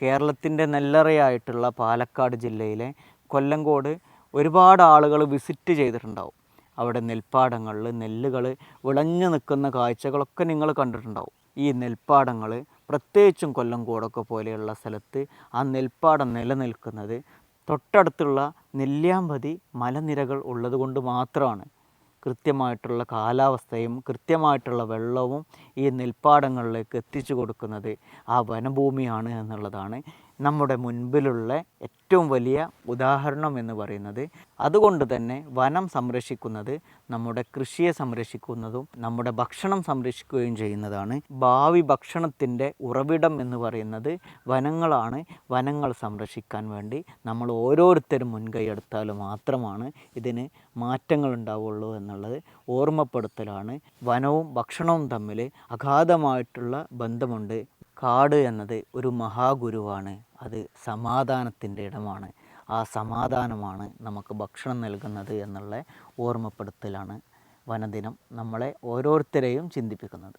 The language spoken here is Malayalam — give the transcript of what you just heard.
കേരളത്തിന്റെ നെല്ലറയായിട്ടുള്ള പാലക്കാട് ജില്ലയിലെ കൊല്ലങ്കോട് ഒരുപാട് ആളുകൾ വിസിറ്റ് ചെയ്തിട്ടുണ്ടാവും. അവിടെ നെൽപ്പാടങ്ങളിൽ നെല്ലുകൾ വിളഞ്ഞു നിൽക്കുന്ന കാഴ്ചകളൊക്കെ നിങ്ങൾ കണ്ടിട്ടുണ്ടാവും. ഈ നെൽപ്പാടങ്ങൾ പ്രത്യേകിച്ചും കൊല്ലങ്കോടൊക്കെ പോലെയുള്ള സ്ഥലത്ത് ആ നെൽപ്പാടം നിലനിൽക്കുന്നത് തൊട്ടടുത്തുള്ള നെല്ലിയാമ്പതി മലനിരകൾ ഉള്ളതുകൊണ്ട് മാത്രമാണ്. കൃത്യമായിട്ടുള്ള കാലാവസ്ഥയും കൃത്യമായിട്ടുള്ള വെള്ളവും ഈ നെൽപ്പാടങ്ങളിലേക്ക് എത്തിച്ചു കൊടുക്കുന്നത് ആ വനഭൂമിയാണ് എന്നുള്ളതാണ് നമ്മുടെ മുൻപിലുള്ള ഏറ്റവും വലിയ ഉദാഹരണം എന്ന് പറയുന്നത് അതുകൊണ്ട് തന്നെ വനം സംരക്ഷിക്കുന്നത് നമ്മുടെ കൃഷിയെ സംരക്ഷിക്കുന്നതും നമ്മുടെ ഭക്ഷണം സംരക്ഷിക്കുകയും ചെയ്യുന്നതാണ്. ഭാവി ഭക്ഷണത്തിന്റെ ഉറവിടം എന്ന് പറയുന്നത് വനങ്ങളാണ്. വനങ്ങൾ സംരക്ഷിക്കാൻ വേണ്ടി നമ്മൾ ഓരോരുത്തരും മുൻകൈ എടുത്താൽ മാത്രമാണ് ഇതിന് മാറ്റങ്ങൾ ഉണ്ടാവുള്ളൂ എന്നുള്ളത് ഓർമ്മപ്പെടുത്തലാണ്. വനവും ഭക്ഷണവും തമ്മിൽ അഗാധമായിട്ടുള്ള ബന്ധമുണ്ട്. കാട് എന്നത് ഒരു മഹാഗുരുവാണ്. അത് സമാധാനത്തിന്റെ ഇടമാണ്. ആ സമാധാനമാണ് നമുക്ക് ഭക്ഷണം നൽകുന്നത് എന്നുള്ള ഓർമ്മപ്പെടുത്തലാണ് വനദിനം നമ്മളെ ഓരോരുത്തരെയും ചിന്തിപ്പിക്കുന്നത്.